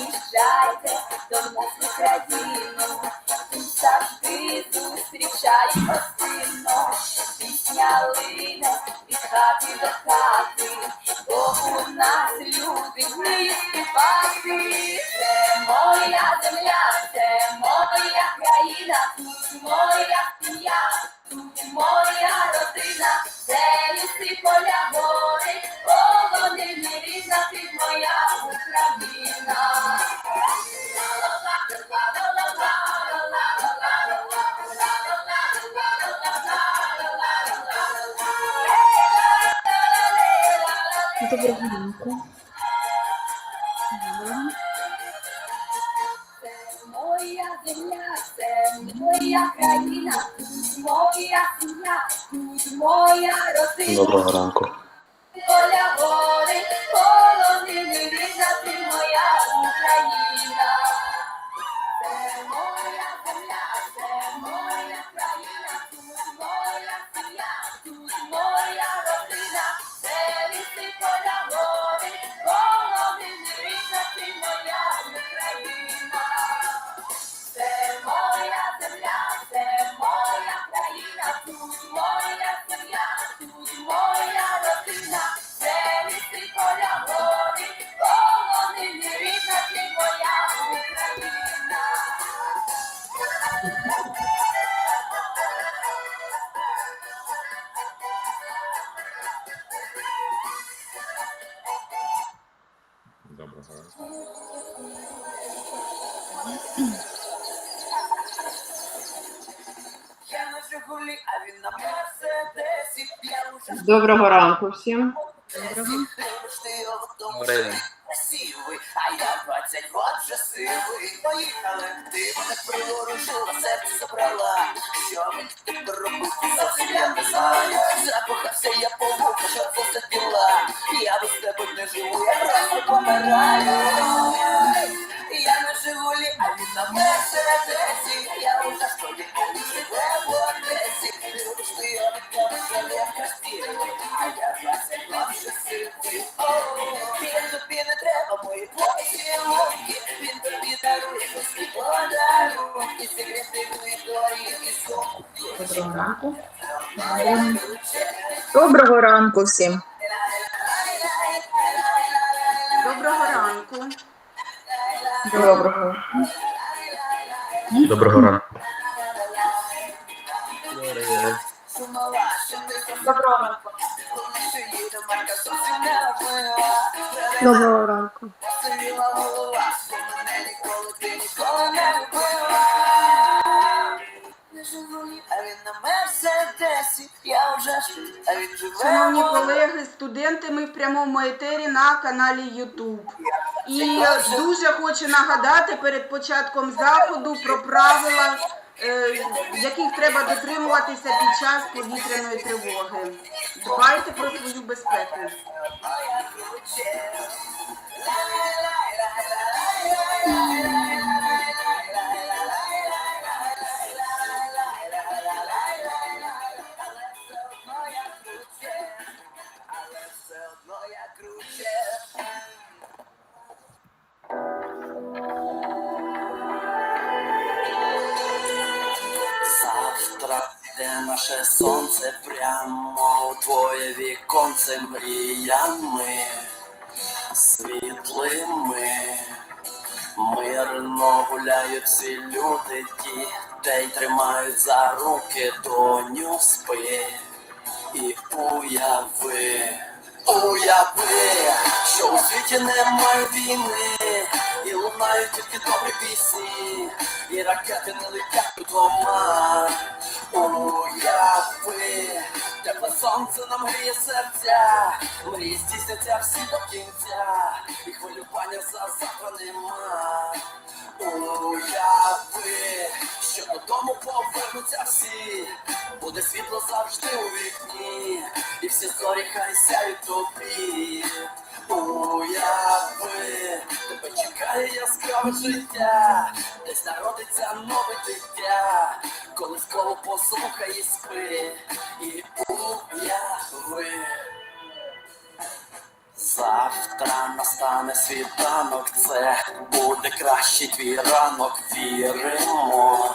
приїжджайте до моя сім'я, тут моя родина. Доброго ранку. Поля гори, полонини рідна, ти моя Україна. Уже Доброго ранку всім. Доброго. а 20 год вже сивий. Поїхали, ти мене приворожила, серце забрала. Що мені робити, зовсім я не знаю. Закохався я по що це за діла. Я без тебе не живу, я просто помираю. Я на Жигулі, а він на Мерседесі. Я уже шкоді, а живе в Одесі. Любиш ти я не красивий, а я 20 год вже сивий. Доброго ранку. Доброго ранку всім. Доброго ранку. Доброго. Доброго ранку. Доброго ранку. Доброго ранку. Шановні колеги, студенти, ми в прямому етері на каналі YouTube. І дуже хочу нагадати перед початком заходу про правила, е, яких треба дотримуватися під час повітряної тривоги. Дбайте про свою безпеку. Уяви, тепле сонце нам гріє серця, мрії здійсняться всі до кінця, і хвилювання за завтра нема. Уяви, що додому повернуться всі, буде світло завжди у вікні, і всі зорі хай сяють тобі. Уяви, тебе чекає яскраве життя, десь народиться нове дитя, коли коло послухай і спи, і уяви. Завтра настане світанок, це буде кращий твій ранок. Віримо,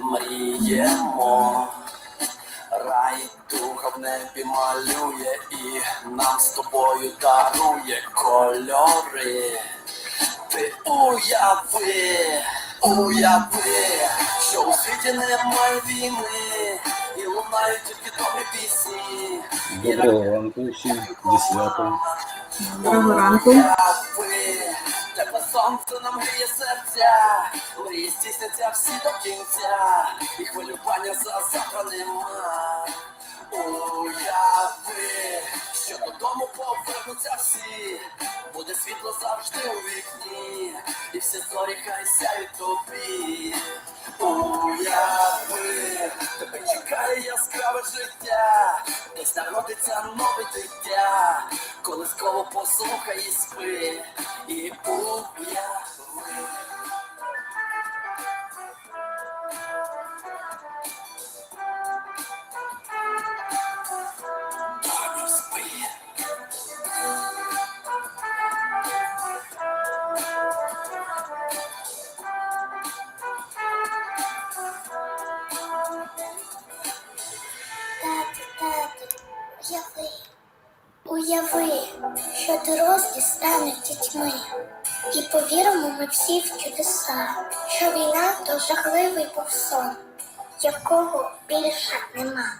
мріємо. Рай духа в небі малює і нам з тобою дарує кольори. Ти уяви, уяви, що у світі немає війни, і лунають тільки добрі пісні. І Доброго ранку всім зі святом. Доброго ранку. Тепле сонце нам гріє серця, мрії здійсняться всі до кінця, і хвилювання за завтра нема. Уяви, що додому повернуться всі, буде світло завжди у вікні, і всі зорі хай сяють тобі. Уяви, тебе чекає яскраве життя, десь народиться нове дитя, колисково послухай і спи, і уяви. Стануть дітьми, і повіримо ми всі в чудеса, що війна то жахливий був сон, якого більше нема.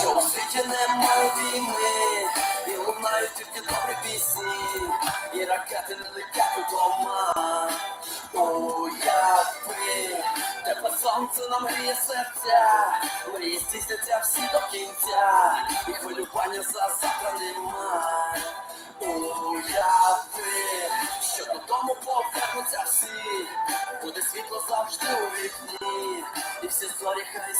Що у світі немає війни, і лунають тільки добрі пісні, і ракети не летять у сонце нам гріє серця, мрії здійсняться всі до кінця, і хвилювання за завтра нема. Уяви, що додому повернуться всі, буде світло завжди у вікні, і всі зорі хай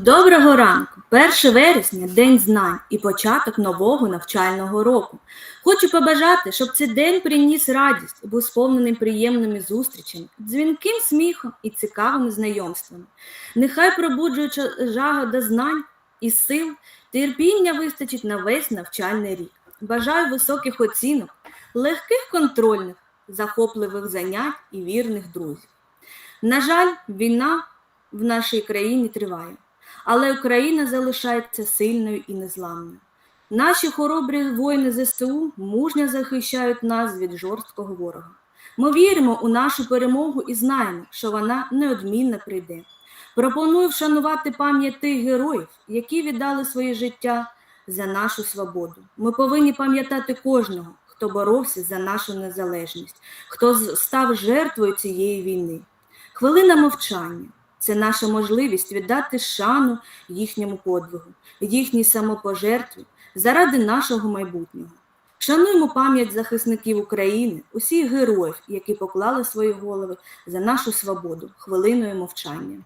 Доброго ранку! 1 вересня День знань і початок нового навчального року. Хочу побажати, щоб цей день приніс радість, був сповненим приємними зустрічами, дзвінким сміхом і цікавими знайомствами. Нехай пробуджуюча жага до знань і сил, терпіння вистачить на весь навчальний рік. Бажаю високих оцінок, легких контрольних, захопливих занять і вірних друзів. На жаль, війна в нашій країні триває, але Україна залишається сильною і незламною. Наші хоробрі воїни ЗСУ мужньо захищають нас від жорсткого ворога. Ми віримо у нашу перемогу і знаємо, що вона неодмінно прийде. Пропоную вшанувати пам'ять тих героїв, які віддали своє життя за нашу свободу. Ми повинні пам'ятати кожного, хто боровся за нашу незалежність, хто став жертвою цієї війни. Хвилина мовчання це наша можливість віддати шану їхньому подвигу, їхній самопожертві заради нашого майбутнього. Шануємо пам'ять захисників України, усіх героїв, які поклали свої голови за нашу свободу хвилиною мовчання.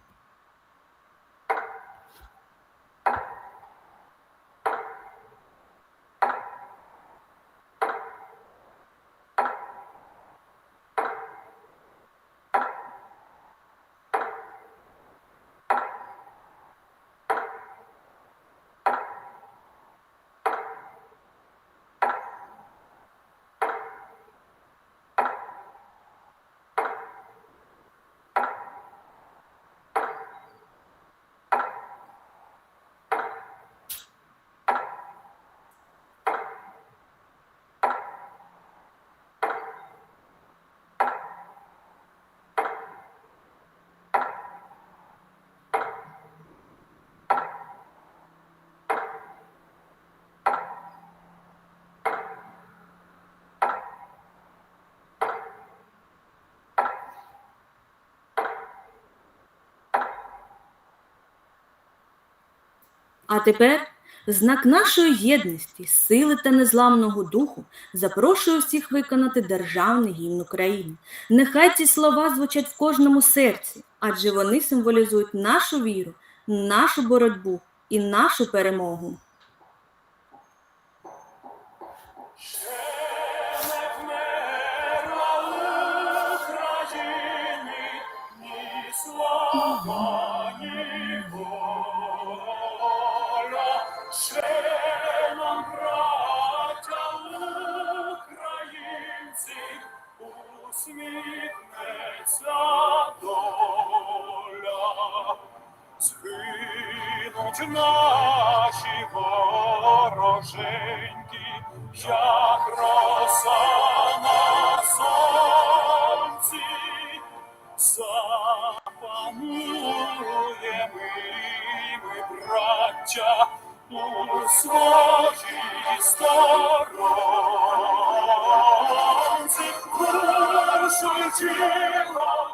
А тепер знак нашої єдності, сили та незламного духу запрошую всіх виконати державний гімн України. Нехай ці слова звучать в кожному серці, адже вони символізують нашу віру, нашу боротьбу і нашу перемогу. Згинуть наші вороженьки, як роса на сонці, запанує ми, браття, у своїй сторонці, душу тіло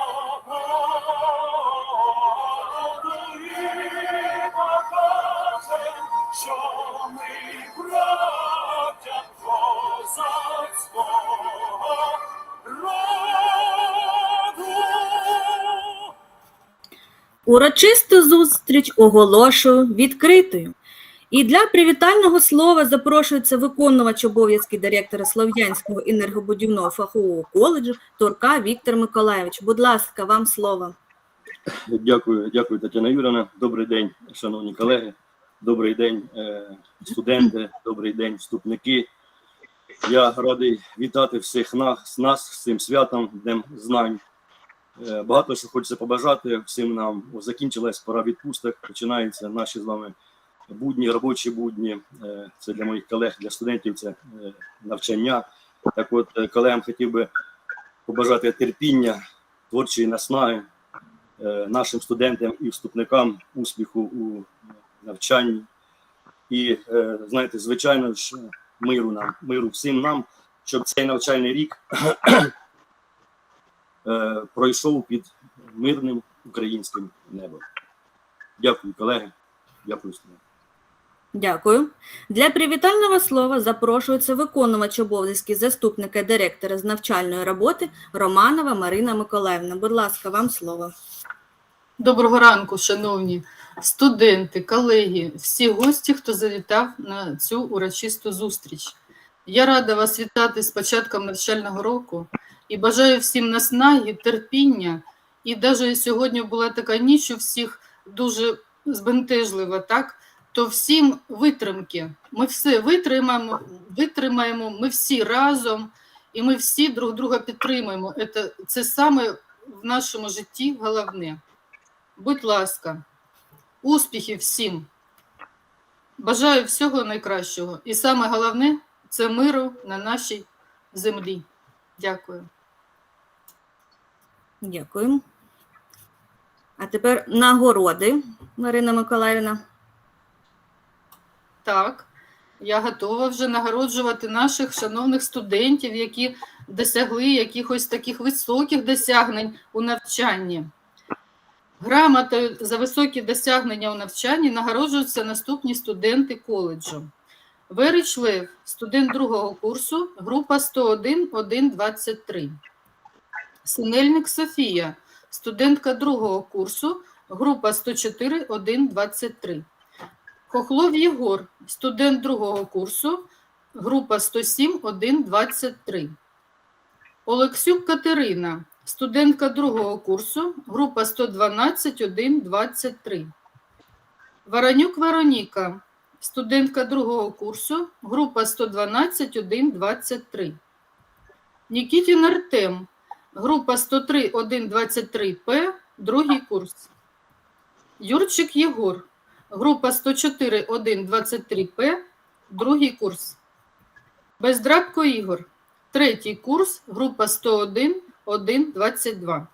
Урочисту зустріч оголошую відкритою. І для привітального слова запрошується виконувач обов'язки директора Слов'янського енергобудівного фахового коледжу Турка Віктор Миколаєвич. Будь ласка, вам слово. Дякую, дякую, Тетяна Юрівна. Добрий день, шановні колеги. Добрий день, е, студенти, добрий день, вступники. Я радий вітати всіх нас з цим святом, Днем знань. Е, Багато що хочеться побажати всім нам. Закінчилась пора відпусток, починаються наші з вами будні, робочі будні. Е, Це для моїх колег, для студентів, це е, навчання. Так от, колегам хотів би побажати терпіння, творчої наснаги, нашим студентам і вступникам успіху у навчанні. І знаєте, звичайно ж, миру нам, миру всім нам, щоб цей навчальний рік пройшов під мирним українським небом. Дякую, колеги. Дякую. Дякую. Для привітального слова запрошується виконувач обов'язки заступника директора з навчальної роботи Романова Марина Миколаївна. Будь ласка, вам слово. Доброго ранку, шановні студенти, колеги, всі гості, хто завітав на цю урочисту зустріч. Я рада вас вітати з початком навчального року і бажаю всім наснаги, терпіння. І навіть сьогодні була така ніч у всіх дуже збентежлива, так? То всім витримки. Ми все витримаємо, витримаємо, ми всі разом, і ми всі друг друга підтримуємо. Це, це саме в нашому житті головне. Будь ласка, успіхів всім. Бажаю всього найкращого. І саме головне це миру на нашій землі. Дякую. Дякую. А тепер нагороди, Марина Миколаївна. Так, я готова вже нагороджувати наших шановних студентів, які досягли якихось таких високих досягнень у навчанні. Грамотою за високі досягнення у навчанні нагороджуються наступні студенти коледжу. Верич Лев, студент другого курсу, група 101-123. Синельник Софія, студентка другого курсу, група 104-123. Хохлов Єгор, студент другого курсу, група 107-123. Олексюк Катерина, студентка другого курсу, група 112-123. Варанюк Вероніка, студентка другого курсу, група 112-123. Нікітін Артем, група 103-123П, другий курс. Юрчик Єгор, група 104-123П, другий курс. Бездрабко Ігор, третій курс, група 101, 1, 22.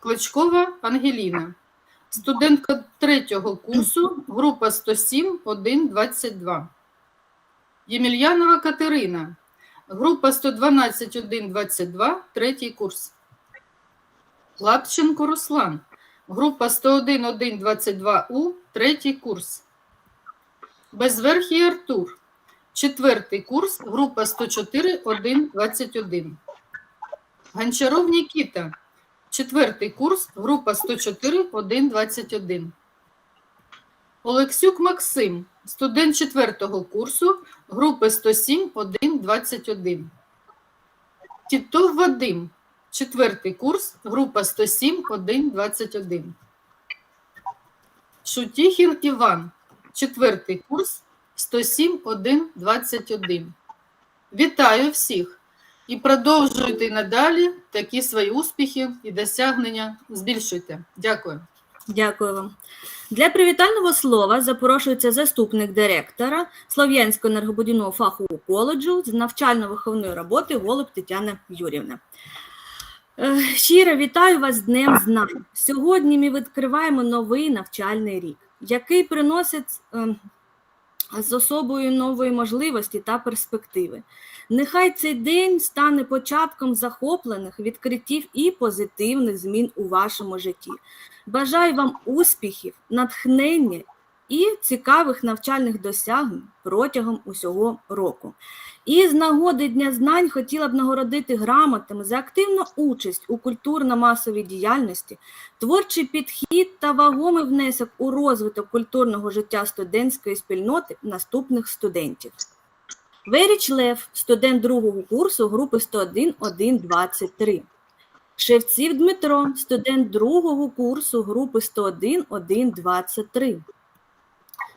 Кличкова Ангеліна, студентка третього курсу, група 107, 1, 22. Ємельянова Катерина, група 112, 1, 22, третій курс. Лапченко Руслан, група 101, 1, 22 У, третій курс. Безверхій Артур, четвертий курс, група 104, 1, 21. Гончаров Нікіта, четвертий курс, група 104, 1, 21. Олексюк Максим, студент четвертого курсу, групи 107, 1, 21. Тітов Вадим, четвертий курс, група 107, 1, 21. Шутіхін Іван, четвертий курс, 107, 1, 21. Вітаю всіх і продовжуйте надалі такі свої успіхи і досягнення збільшуйте. Дякую. Дякую вам. Для привітального слова запрошується заступник директора Слов'янського енергобудівного фахового коледжу з навчально-виховної роботи Голуб Тетяна Юрівна. Е, Щиро вітаю вас з Днем Знань. Сьогодні ми відкриваємо новий навчальний рік, який приносить е, з особою нової можливості та перспективи. Нехай цей день стане початком захоплених відкриттів і позитивних змін у вашому житті. Бажаю вам успіхів, натхнення і цікавих навчальних досягнень протягом усього року. І з нагоди Дня знань хотіла б нагородити грамотами за активну участь у культурно-масовій діяльності, творчий підхід та вагомий внесок у розвиток культурного життя студентської спільноти наступних студентів. Веріч Лев, студент другого курсу групи 101-1-23. Шевців Дмитро, студент другого курсу групи 101-1-23.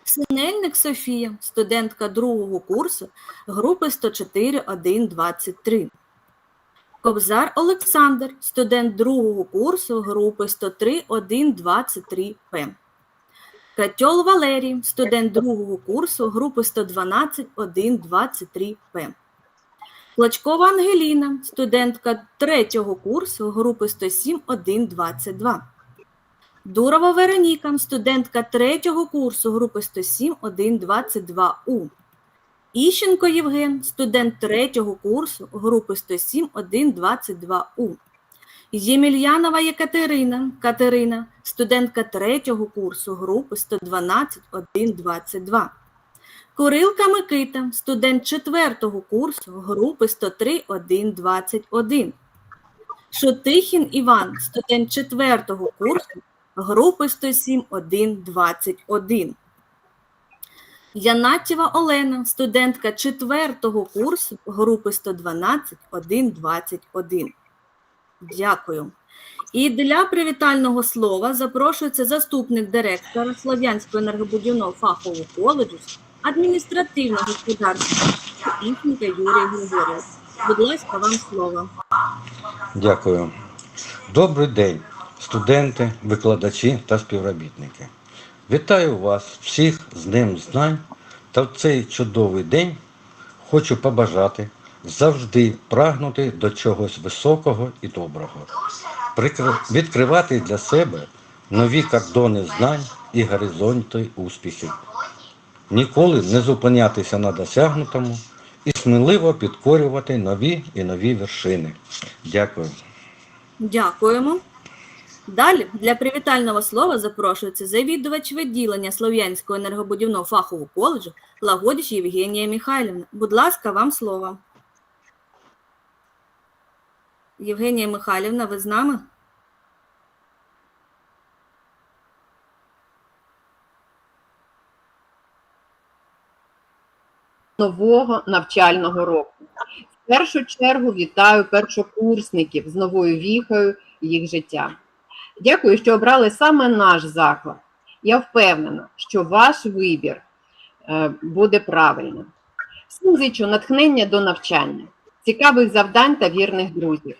Синельник Софія, студентка другого курсу групи 104-1-23. Кобзар Олександр, студент другого курсу групи 103-1-23П. Катьол Валерій, студент другого курсу групи 112-1-23П. Клочкова Ангеліна, студентка третього курсу групи 107-1-22. Дурова Вероніка, студентка третього курсу групи 107-1-22У. Іщенко Євген, студент третього курсу групи 107-1-22У. Ємельянова Єкатерина, Катерина, студентка третього курсу групи 112-1-22. Курилка Микита, студент четвертого курсу групи 103-1-21. Шутихін Іван, студент четвертого курсу групи 107-1-21. Янатєва Олена, студентка четвертого курсу групи 112-1-21. Дякую. І для привітального слова запрошується заступник директора Слов'янського енергобудівного фахового коледжу адміністративного господарства Іхніка Юрій Григорьович. Будь ласка, вам слово. Дякую. Добрий день, студенти, викладачі та співробітники. Вітаю вас всіх з Днем Знань та в цей чудовий день хочу побажати завжди прагнути до чогось високого і доброго, відкривати для себе нові кордони знань і горизонти успіхів, ніколи не зупинятися на досягнутому і сміливо підкорювати нові і нові вершини. Дякую. Дякуємо. Далі для привітального слова запрошується завідувач відділення Слов'янського енергобудівного фахового коледжу Лагодіч Євгенія Михайлівна. Будь ласка, вам слово. Євгенія Михайлівна, ви з нами? нового навчального року. В першу чергу вітаю першокурсників з новою віхою їх життя. Дякую, що обрали саме наш заклад. Я впевнена, що ваш вибір е, буде правильним. Всім зичу натхнення до навчання, цікавих завдань та вірних друзів.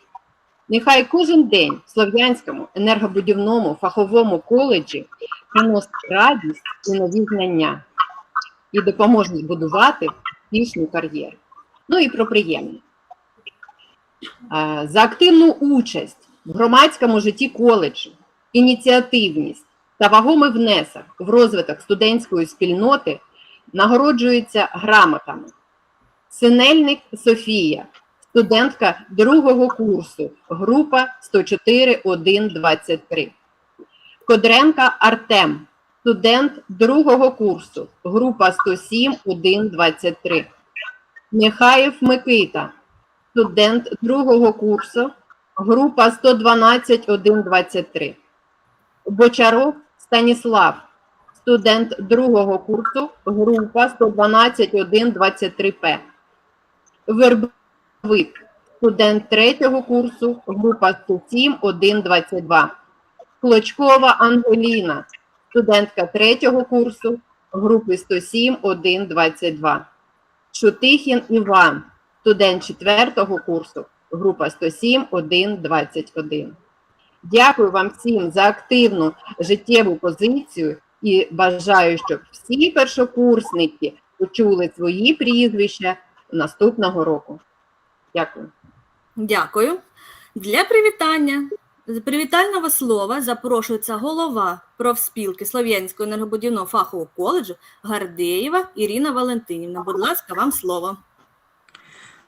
Нехай кожен день в Слов'янському енергобудівному фаховому коледжі приносить радість і нові знання. і допоможуть збудувати успішну кар'єру. Ну і про приємне. Е, За активну участь в громадському житті коледжу, ініціативність та вагомий внесок в розвиток студентської спільноти нагороджується грамотами. Синельник Софія, студентка другого курсу, група 104.1.23. Кодренка Артем, студент другого курсу, група 107.1.23. Нехаєв Микита, студент другого курсу, група 112.1.23. Бочаров Станіслав, студент другого курсу, група 112.1.23П. Вербовик, студент третього курсу, група 107.1.22. Клочкова Ангеліна, студентка третього курсу, групи 107.1.22. Шутихін Іван, студент четвертого курсу, група 107.1.21. Дякую вам всім за активну життєву позицію і бажаю, щоб всі першокурсники почули свої прізвища наступного року. Дякую. Дякую. Для привітання з привітального слова запрошується голова профспілки Слов'янського енергобудівного фахового коледжу Гардеєва Ірина Валентинівна. Будь ласка, вам слово.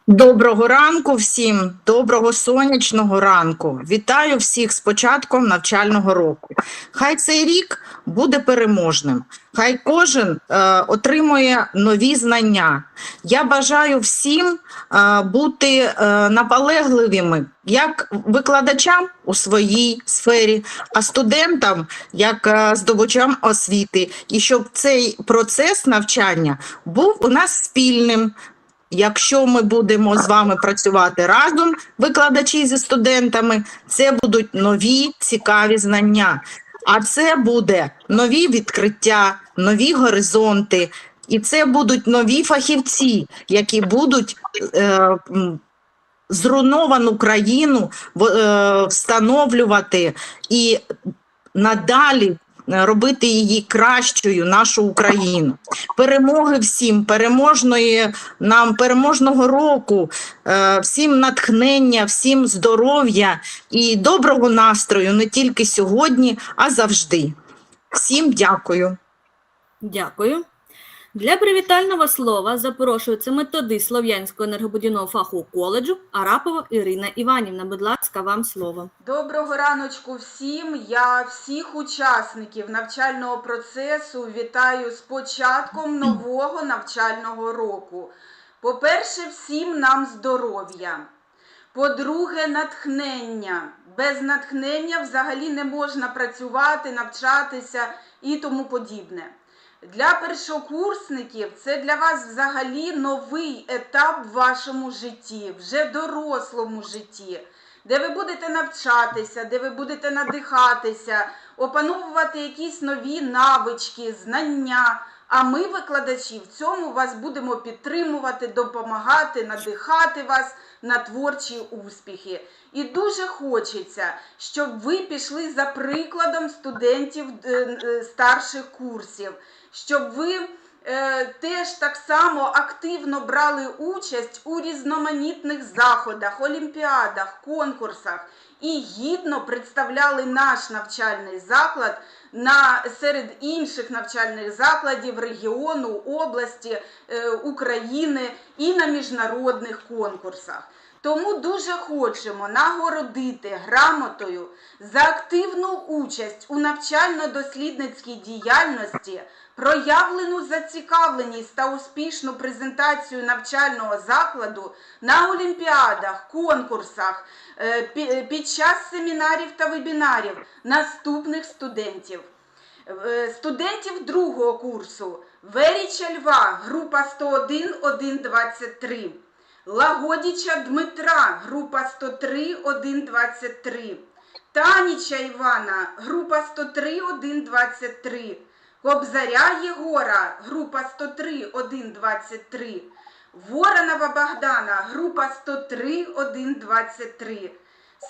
Доброго ранку всім, доброго сонячного ранку. Вітаю всіх з початком навчального року. Хай цей рік буде переможним. Хай кожен е, отримує нові знання. Я бажаю всім е, бути е, наполегливими як викладачам у своїй сфері, а студентам як е, здобувачам освіти, і щоб цей процес навчання був у нас спільним. Якщо ми будемо з вами працювати разом, викладачі зі студентами, це будуть нові цікаві знання. А це буде нові відкриття, нові горизонти, і це будуть нові фахівці, які будуть е, зруйновану країну е, встановлювати і надалі робити її кращою, нашу Україну. Перемоги всім, переможної нам переможного року, е, всім натхнення, всім здоров'я і доброго настрою не тільки сьогодні, а завжди. Всім дякую. Дякую. Для привітального слова запрошується методист Слов'янського енергобудівного фахового коледжу Арапова Ірина Іванівна. Будь ласка, вам слово. Доброго раночку всім. Я всіх учасників навчального процесу вітаю з початком нового навчального року. По-перше, всім нам здоров'я. По-друге, натхнення. Без натхнення взагалі не можна працювати, навчатися і тому подібне. Для першокурсників це для вас взагалі новий етап в вашому житті, вже дорослому житті, де ви будете навчатися, де ви будете надихатися, опановувати якісь нові навички, знання. А ми, викладачі, в цьому вас будемо підтримувати, допомагати, надихати вас на творчі успіхи. І дуже хочеться, щоб ви пішли за прикладом студентів е, е, старших курсів, щоб ви е, теж так само активно брали участь у різноманітних заходах, олімпіадах, конкурсах і гідно представляли наш навчальний заклад на серед інших навчальних закладів регіону, області е, України і на міжнародних конкурсах. Тому дуже хочемо нагородити грамотою за активну участь у навчально-дослідницькій діяльності, проявлену зацікавленість та успішну презентацію навчального закладу на олімпіадах, конкурсах, е, під час семінарів та вебінарів наступних студентів. Е, Студентів другого курсу Веріча Льва, група 101 123. Лагодіча Дмитра, група 103 123. Таніча Івана, група 103 123. Кобзаря Єгора, група 103 123. Воронова Богдана, група 103 123.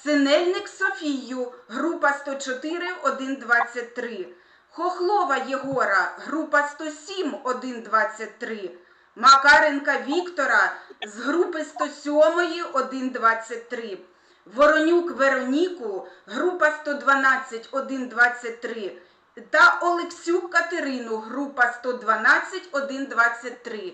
Синельник Софію, група 104 123. Хохлова Єгора, група 107 123, Макаренка Віктора з групи 107 123, Воронюк Вероніку, група 112 123 та Олексюк Катерину, група 112 123,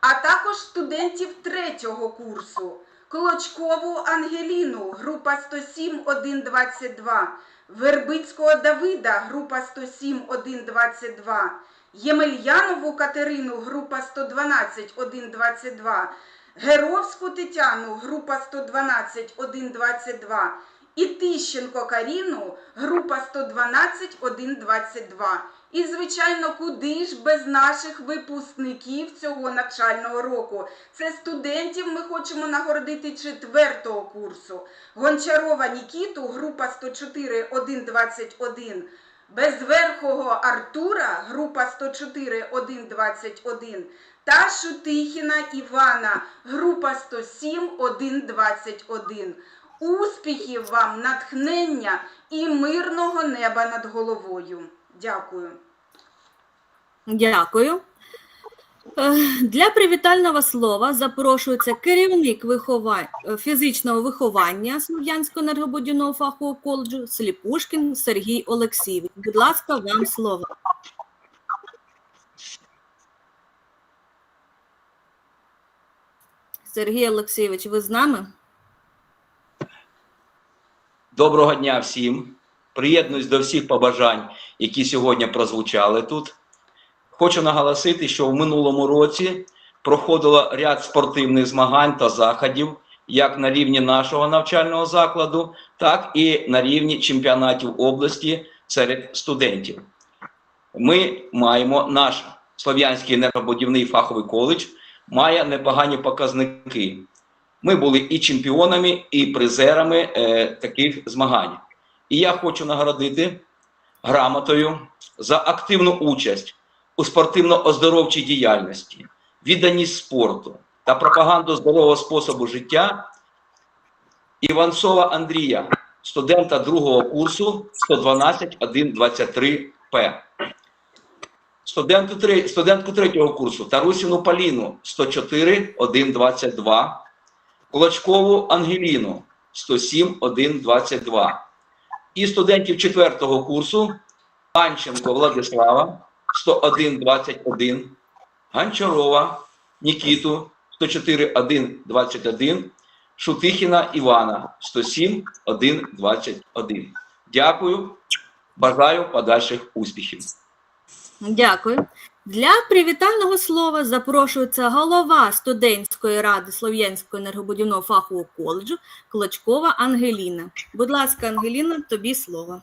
а також студентів третього курсу. Клочкову Ангеліну, група 107 122, Вербицького Давида, група 107 122, Ємельянову Катерину, група 112 122, Геровську Тетяну, група 112 122 і Тищенко Каріну, група 112 122. І, звичайно, куди ж без наших випускників цього навчального року? Це студентів ми хочемо нагородити четвертого курсу. Гончарова Нікіту, група 104 121. Безверхого Артура, група 104 121. Та Шутихіна Івана, група 107 121. Успіхів вам, натхнення і мирного неба над головою. Дякую. Дякую. Е, Для привітального слова запрошується керівник вихова- е, фізичного виховання Слов'янського енергобудівного фахового коледжу Сліпушкін Сергій Олексійович. Будь ласка, вам слово. Сергій Олексійович, ви з нами? Доброго дня всім. Приєднуюсь до всіх побажань, які сьогодні прозвучали тут. Хочу наголосити, що в минулому році проходило ряд спортивних змагань та заходів, як на рівні нашого навчального закладу, так і на рівні чемпіонатів області серед студентів. Ми маємо наш Слов'янський енергобудівний фаховий коледж має непогані показники. Ми були і чемпіонами, і призерами е, таких змагань. І я хочу нагородити грамотою за активну участь у спортивно-оздоровчій діяльності, відданість спорту та пропаганду здорового способу життя Іванцова Андрія, студента другого курсу 112 123 П. Студенту, студентку третього курсу Тарусіну Поліну 104 122. Кулачкову Ангеліну 107 122 і студентів четвертого курсу Анченко Владислава 101 21, Гончарова Нікіту 104 1 21, Шутихіна Івана 107 1 21. Дякую. Бажаю подальших успіхів. Дякую. Для привітального слова запрошується голова студентської ради Слов'янського енергобудівного фахового коледжу Клочкова Ангеліна. Будь ласка, Ангеліна, тобі слово.